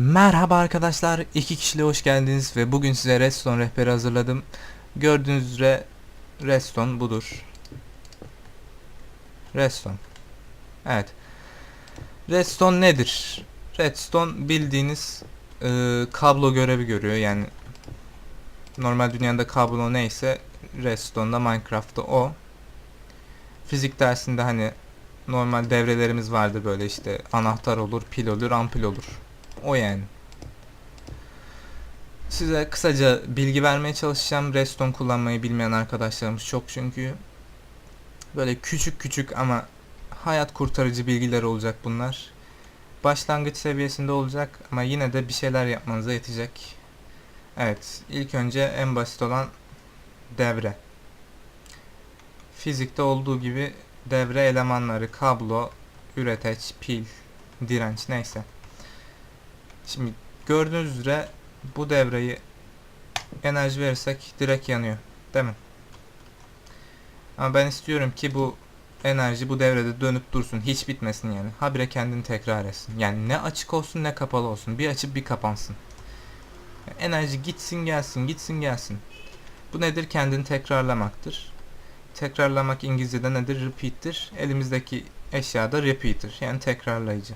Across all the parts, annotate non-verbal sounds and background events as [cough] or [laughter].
Merhaba arkadaşlar, iki kişiliğe hoş geldiniz ve bugün size Redstone rehberi hazırladım. Gördüğünüz üzere Redstone budur. Redstone. Evet. Redstone nedir? Redstone bildiğiniz e, kablo görevi görüyor. Yani normal dünyada kablo neyse Redstone'da Minecraft'ta o. Fizik dersinde hani normal devrelerimiz vardı böyle işte anahtar olur, pil olur, ampul olur. O yani. Size kısaca bilgi vermeye çalışacağım. Redstone kullanmayı bilmeyen arkadaşlarımız çok çünkü. Böyle küçük küçük ama hayat kurtarıcı bilgiler olacak bunlar. Başlangıç seviyesinde olacak ama yine de bir şeyler yapmanıza yetecek. Evet, ilk önce en basit olan devre. Fizikte olduğu gibi devre elemanları, kablo, üreteç, pil, direnç neyse. Şimdi gördüğünüz üzere bu devreyi enerji verirsek direkt yanıyor. Değil mi? Ama ben istiyorum ki bu enerji bu devrede dönüp dursun. Hiç bitmesin yani. Habire kendini tekrar etsin. Yani ne açık olsun ne kapalı olsun. Bir açıp bir kapansın. Enerji gitsin gelsin gitsin gelsin. Bu nedir? Kendini tekrarlamaktır. Tekrarlamak İngilizce'de nedir? Repeat'tir. Elimizdeki eşya da repeater. Yani tekrarlayıcı.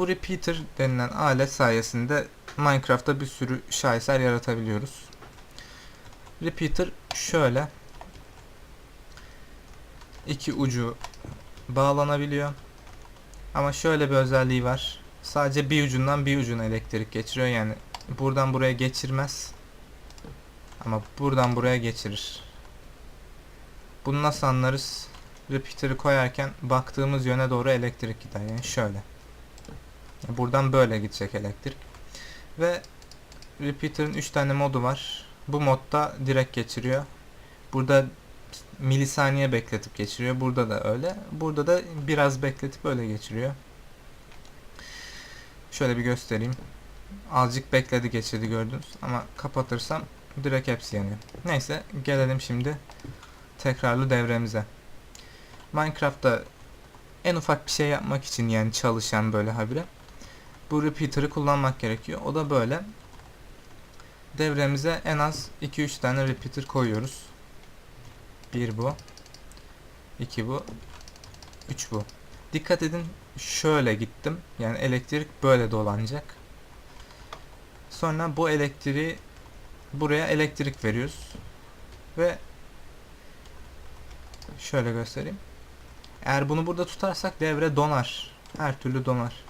Bu repeater denilen alet sayesinde Minecraft'ta bir sürü şaheser yaratabiliyoruz. Repeater şöyle iki ucu bağlanabiliyor. Ama şöyle bir özelliği var. Sadece bir ucundan bir ucuna elektrik geçiriyor. Yani buradan buraya geçirmez. Ama buradan buraya geçirir. Bunu nasıl anlarız? Repeater'ı koyarken baktığımız yöne doğru elektrik gider. Yani şöyle. Buradan böyle gidecek elektrik. Ve repeater'ın 3 tane modu var. Bu modda direkt geçiriyor. Burada milisaniye bekletip geçiriyor. Burada da öyle. Burada da biraz bekletip öyle geçiriyor. Şöyle bir göstereyim. Azıcık bekledi geçirdi gördünüz. Ama kapatırsam direkt hepsi yanıyor. Neyse gelelim şimdi tekrarlı devremize. Minecraft'ta en ufak bir şey yapmak için yani çalışan böyle habire bu repeater'ı kullanmak gerekiyor. O da böyle. Devremize en az 2-3 tane repeater koyuyoruz. Bir bu. iki bu. Üç bu. Dikkat edin şöyle gittim. Yani elektrik böyle dolanacak. Sonra bu elektriği buraya elektrik veriyoruz. Ve şöyle göstereyim. Eğer bunu burada tutarsak devre donar. Her türlü donar.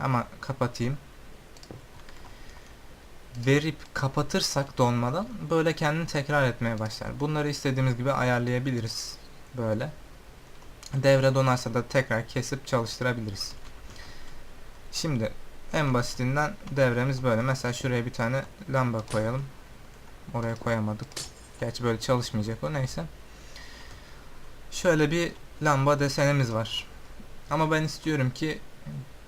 Ama kapatayım. Verip kapatırsak donmadan böyle kendini tekrar etmeye başlar. Bunları istediğimiz gibi ayarlayabiliriz. Böyle. Devre donarsa da tekrar kesip çalıştırabiliriz. Şimdi en basitinden devremiz böyle. Mesela şuraya bir tane lamba koyalım. Oraya koyamadık. Gerçi böyle çalışmayacak o neyse. Şöyle bir lamba desenimiz var. Ama ben istiyorum ki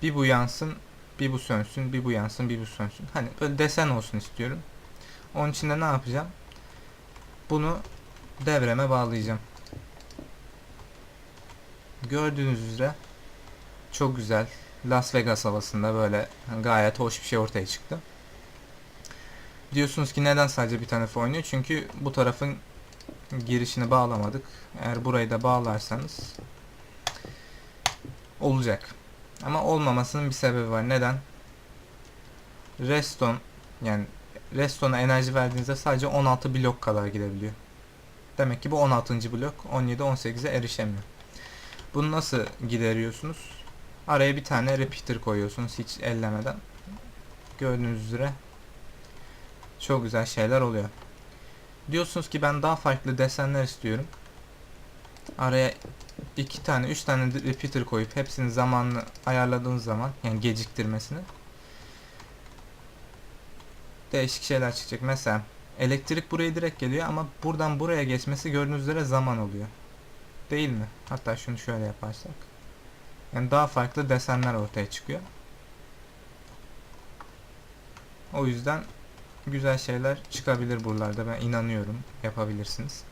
bir bu yansın, bir bu sönsün, bir bu yansın, bir bu sönsün. Hani böyle desen olsun istiyorum. Onun için de ne yapacağım? Bunu devreme bağlayacağım. Gördüğünüz üzere çok güzel Las Vegas havasında böyle gayet hoş bir şey ortaya çıktı. Diyorsunuz ki neden sadece bir tarafa oynuyor? Çünkü bu tarafın girişini bağlamadık. Eğer burayı da bağlarsanız olacak. Ama olmamasının bir sebebi var. Neden? Reston yani Reston'a enerji verdiğinizde sadece 16 blok kadar gidebiliyor. Demek ki bu 16. blok 17 18'e erişemiyor. Bunu nasıl gideriyorsunuz? Araya bir tane repeater koyuyorsunuz hiç ellemeden. Gördüğünüz üzere çok güzel şeyler oluyor. Diyorsunuz ki ben daha farklı desenler istiyorum. Araya iki tane, üç tane repeater koyup hepsinin zamanını ayarladığınız zaman yani geciktirmesini değişik şeyler çıkacak. Mesela elektrik buraya direkt geliyor ama buradan buraya geçmesi gördüğünüz üzere zaman oluyor. Değil mi? Hatta şunu şöyle yaparsak. Yani daha farklı desenler ortaya çıkıyor. O yüzden güzel şeyler çıkabilir buralarda. Ben inanıyorum. Yapabilirsiniz.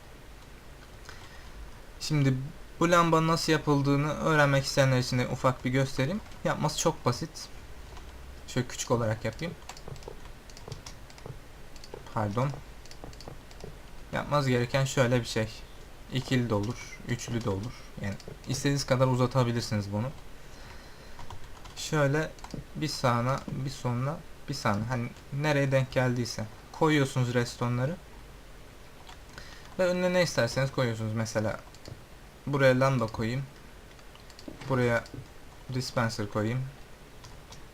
Şimdi bu lambanın nasıl yapıldığını öğrenmek isteyenler için de ufak bir göstereyim. Yapması çok basit. Şöyle küçük olarak yapayım. Pardon. Yapmaz gereken şöyle bir şey. İkili de olur, üçlü de olur. Yani istediğiniz kadar uzatabilirsiniz bunu. Şöyle bir sağına, bir soluna, bir sağına. Hani nereye denk geldiyse koyuyorsunuz restonları. Ve önüne ne isterseniz koyuyorsunuz. Mesela buraya lambda koyayım. Buraya dispenser koyayım.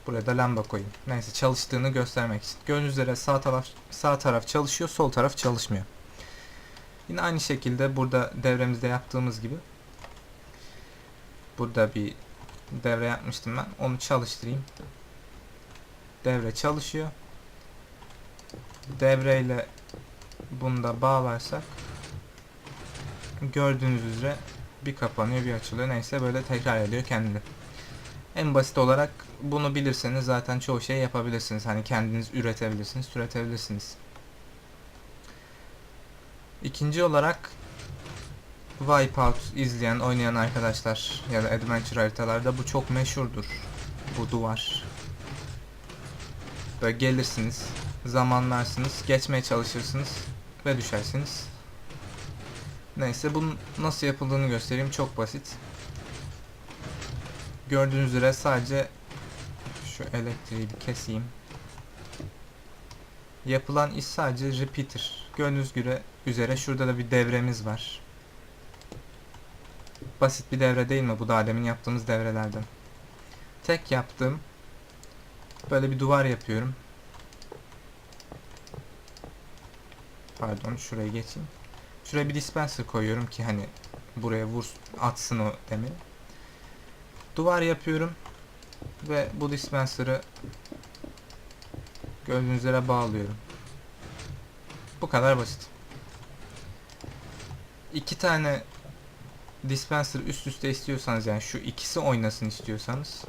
Buraya da lamba koyayım. Neyse çalıştığını göstermek için. Gördüğünüz üzere sağ taraf sağ taraf çalışıyor, sol taraf çalışmıyor. Yine aynı şekilde burada devremizde yaptığımız gibi burada bir devre yapmıştım ben. Onu çalıştırayım. Devre çalışıyor. Devreyle bunu da bağlarsak gördüğünüz üzere bir kapanıyor bir açılıyor. Neyse böyle tekrar ediyor kendini. En basit olarak bunu bilirseniz zaten çoğu şey yapabilirsiniz. Hani kendiniz üretebilirsiniz, türetebilirsiniz. İkinci olarak Wipeout izleyen, oynayan arkadaşlar ya da adventure haritalarda bu çok meşhurdur. Bu duvar. Böyle gelirsiniz, zamanlarsınız, geçmeye çalışırsınız ve düşersiniz. Neyse bunun nasıl yapıldığını göstereyim. Çok basit. Gördüğünüz üzere sadece şu elektriği bir keseyim. Yapılan iş sadece repeater. Gördüğünüz üzere, üzere şurada da bir devremiz var. Basit bir devre değil mi bu da demin yaptığımız devrelerden. Tek yaptığım böyle bir duvar yapıyorum. Pardon şuraya geçeyim. Şuraya bir dispenser koyuyorum ki hani buraya vur atsın o demiri. Duvar yapıyorum ve bu dispenser'ı gördüğünüz bağlıyorum. Bu kadar basit. İki tane dispenser üst üste istiyorsanız yani şu ikisi oynasın istiyorsanız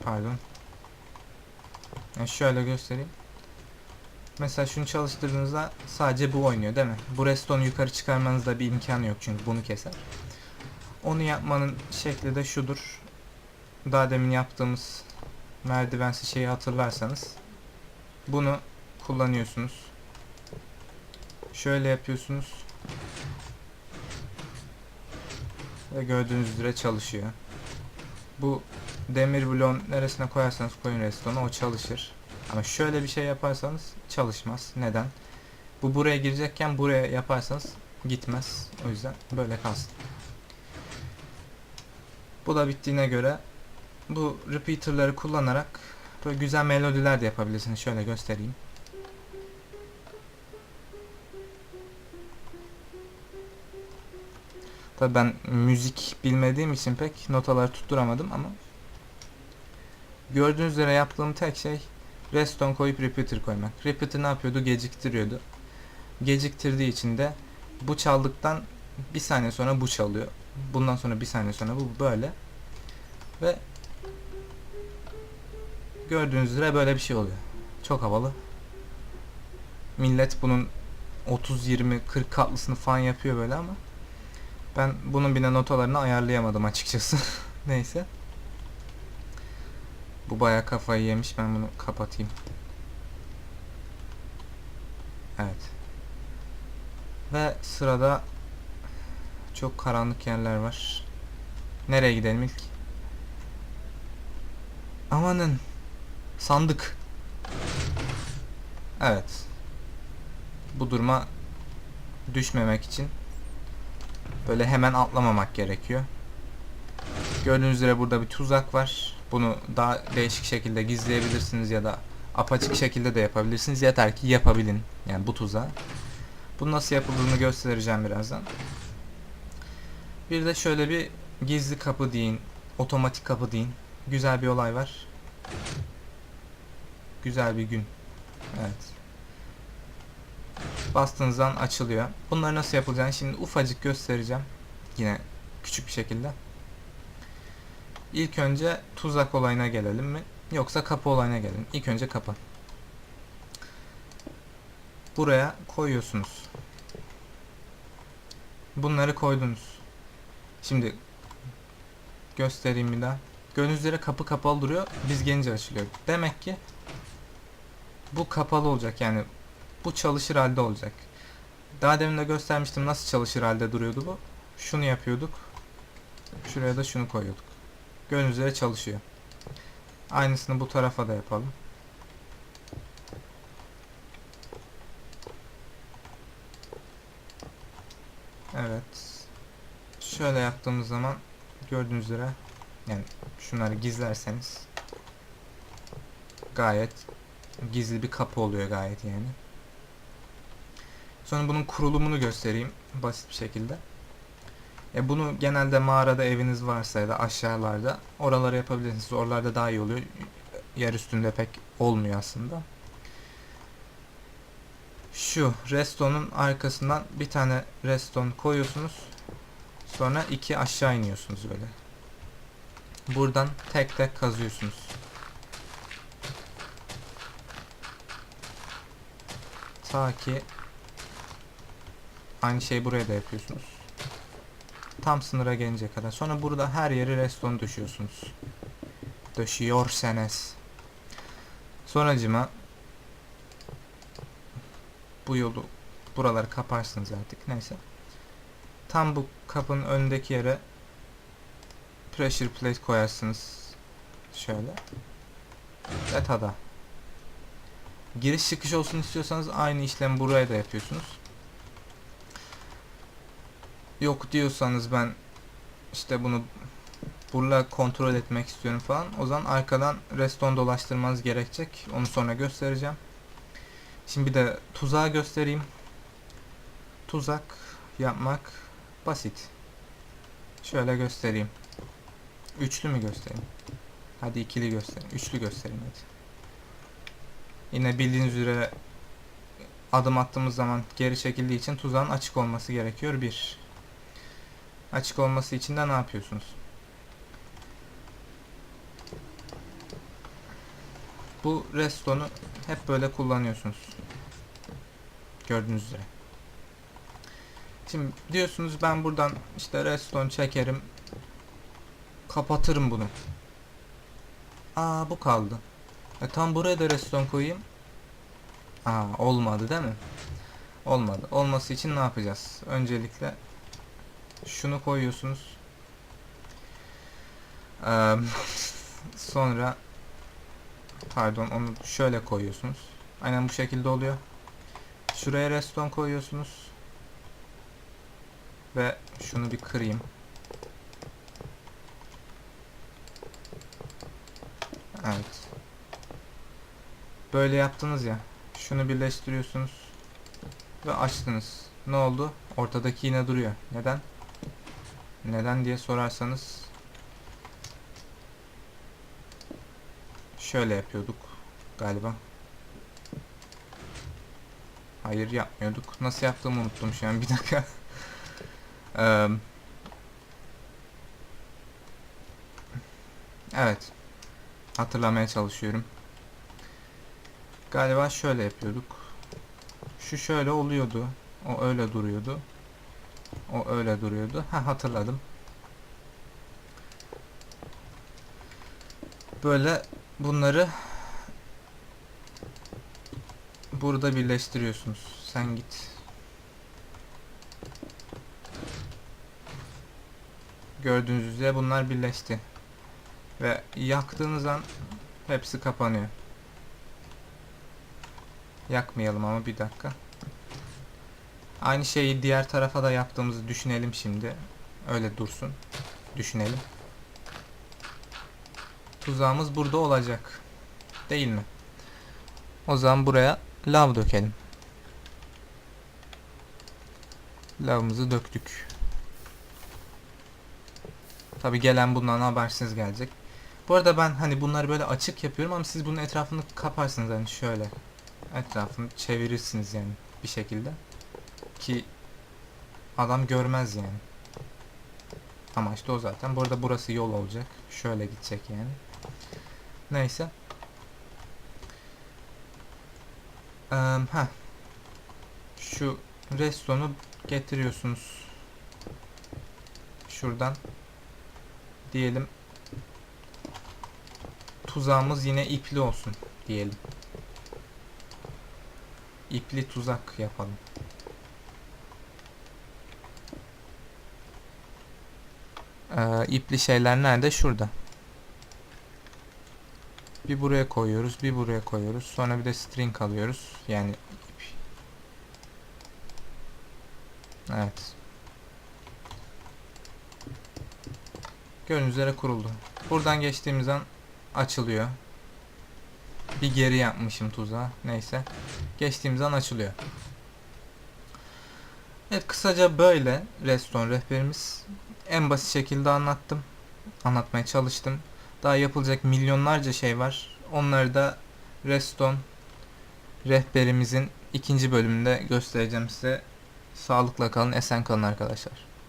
pardon yani şöyle göstereyim mesela şunu çalıştırdığınızda sadece bu oynuyor değil mi? Bu redstone'u yukarı çıkarmanızda bir imkan yok çünkü bunu keser. Onu yapmanın şekli de şudur. Daha demin yaptığımız merdivensi şeyi hatırlarsanız bunu kullanıyorsunuz. Şöyle yapıyorsunuz. Ve gördüğünüz üzere çalışıyor. Bu demir bloğun neresine koyarsanız koyun redstone'u o çalışır ama şöyle bir şey yaparsanız çalışmaz. Neden? Bu buraya girecekken buraya yaparsanız gitmez. O yüzden böyle kalsın. Bu da bittiğine göre bu repeater'ları kullanarak böyle güzel melodiler de yapabilirsiniz. Şöyle göstereyim. Tabii ben müzik bilmediğim için pek notaları tutturamadım ama gördüğünüz üzere yaptığım tek şey redstone koyup repeater koymak. Repeater ne yapıyordu? Geciktiriyordu. Geciktirdiği için de bu çaldıktan bir saniye sonra bu çalıyor. Bundan sonra bir saniye sonra bu böyle. Ve gördüğünüz üzere böyle bir şey oluyor. Çok havalı. Millet bunun 30 20 40 katlısını falan yapıyor böyle ama ben bunun bile notalarını ayarlayamadım açıkçası. [laughs] Neyse. Bu baya kafayı yemiş. Ben bunu kapatayım. Evet. Ve sırada çok karanlık yerler var. Nereye gidelim ilk? Amanın. Sandık. Evet. Bu duruma düşmemek için Böyle hemen atlamamak gerekiyor. Gördüğünüz üzere burada bir tuzak var. Bunu daha değişik şekilde gizleyebilirsiniz ya da apaçık şekilde de yapabilirsiniz. Yeter ki yapabilin. Yani bu tuzağı. Bunu nasıl yapıldığını göstereceğim birazdan. Bir de şöyle bir gizli kapı deyin. Otomatik kapı deyin. Güzel bir olay var. Güzel bir gün. Evet bastığınızdan açılıyor. Bunları nasıl yapılacağını şimdi ufacık göstereceğim. Yine küçük bir şekilde. İlk önce tuzak olayına gelelim mi? Yoksa kapı olayına gelelim. İlk önce kapı. Buraya koyuyorsunuz. Bunları koydunuz. Şimdi göstereyim bir daha. Gördüğünüz kapı kapalı duruyor. Biz gelince açılıyor. Demek ki bu kapalı olacak yani bu çalışır halde olacak. Daha demin de göstermiştim nasıl çalışır halde duruyordu bu. Şunu yapıyorduk. Şuraya da şunu koyuyorduk. Gördüğünüz üzere çalışıyor. Aynısını bu tarafa da yapalım. Evet. Şöyle yaptığımız zaman gördüğünüz üzere yani şunları gizlerseniz gayet gizli bir kapı oluyor gayet yani. Sonra bunun kurulumunu göstereyim basit bir şekilde. E bunu genelde mağarada eviniz varsa ya da aşağılarda oralara yapabilirsiniz. Oralarda daha iyi oluyor. Yer üstünde pek olmuyor aslında. Şu restonun arkasından bir tane reston koyuyorsunuz. Sonra iki aşağı iniyorsunuz böyle. Buradan tek tek kazıyorsunuz. Ta ki aynı şeyi buraya da yapıyorsunuz. Tam sınıra gelince kadar. Sonra burada her yeri reston düşüyorsunuz. Döşüyorsanız. Sonracıma bu yolu buraları kaparsınız artık. Neyse. Tam bu kapının önündeki yere pressure plate koyarsınız. Şöyle. Ve tada. Giriş çıkış olsun istiyorsanız aynı işlemi buraya da yapıyorsunuz. Yok diyorsanız ben işte bunu burla kontrol etmek istiyorum falan. O zaman arkadan reston dolaştırmanız gerekecek. Onu sonra göstereceğim. Şimdi bir de tuzağı göstereyim. Tuzak yapmak basit. Şöyle göstereyim. Üçlü mü göstereyim? Hadi ikili göstereyim. Üçlü göstereyim hadi. Yine bildiğiniz üzere adım attığımız zaman geri çekildiği için tuzağın açık olması gerekiyor. Bir. Açık olması için de ne yapıyorsunuz? Bu restonu hep böyle kullanıyorsunuz. Gördüğünüz üzere. Şimdi diyorsunuz ben buradan işte reston çekerim. Kapatırım bunu. Aa bu kaldı. E tam buraya da reston koyayım. Aa olmadı değil mi? Olmadı. Olması için ne yapacağız? Öncelikle şunu koyuyorsunuz. Ee, sonra pardon onu şöyle koyuyorsunuz. Aynen bu şekilde oluyor. Şuraya reston koyuyorsunuz. Ve şunu bir kırayım. Evet. Böyle yaptınız ya. Şunu birleştiriyorsunuz. Ve açtınız. Ne oldu? Ortadaki yine duruyor. Neden? Neden diye sorarsanız şöyle yapıyorduk galiba. Hayır yapmıyorduk. Nasıl yaptığımı unuttum şu an. Bir dakika. [laughs] Evet. Hatırlamaya çalışıyorum. Galiba şöyle yapıyorduk. Şu şöyle oluyordu. O öyle duruyordu. O öyle duruyordu. Ha hatırladım. Böyle bunları burada birleştiriyorsunuz. Sen git. Gördüğünüz üzere bunlar birleşti. Ve yaktığınız an hepsi kapanıyor. Yakmayalım ama bir dakika. Aynı şeyi diğer tarafa da yaptığımızı düşünelim şimdi. Öyle dursun. Düşünelim. Tuzağımız burada olacak. Değil mi? O zaman buraya lav dökelim. Lavımızı döktük. Tabi gelen bundan habersiz gelecek. Bu arada ben hani bunları böyle açık yapıyorum ama siz bunun etrafını kaparsınız hani şöyle. Etrafını çevirirsiniz yani bir şekilde. Ki adam görmez yani. Amaç da o zaten. Bu arada burası yol olacak. Şöyle gidecek yani. Neyse. Ee, ha. Şu restonu getiriyorsunuz. Şuradan diyelim tuzağımız yine ipli olsun diyelim. İpli tuzak yapalım. Ee, ipli şeyler nerede? Şurada. Bir buraya koyuyoruz, bir buraya koyuyoruz. Sonra bir de string alıyoruz. Yani. Evet. Gördüğünüz üzere kuruldu. Buradan geçtiğimiz an açılıyor. Bir geri yapmışım tuzağı. Neyse. Geçtiğimiz an açılıyor. Evet kısaca böyle Redstone rehberimiz. En basit şekilde anlattım. Anlatmaya çalıştım. Daha yapılacak milyonlarca şey var. Onları da Redstone rehberimizin ikinci bölümünde göstereceğim size. Sağlıkla kalın, esen kalın arkadaşlar.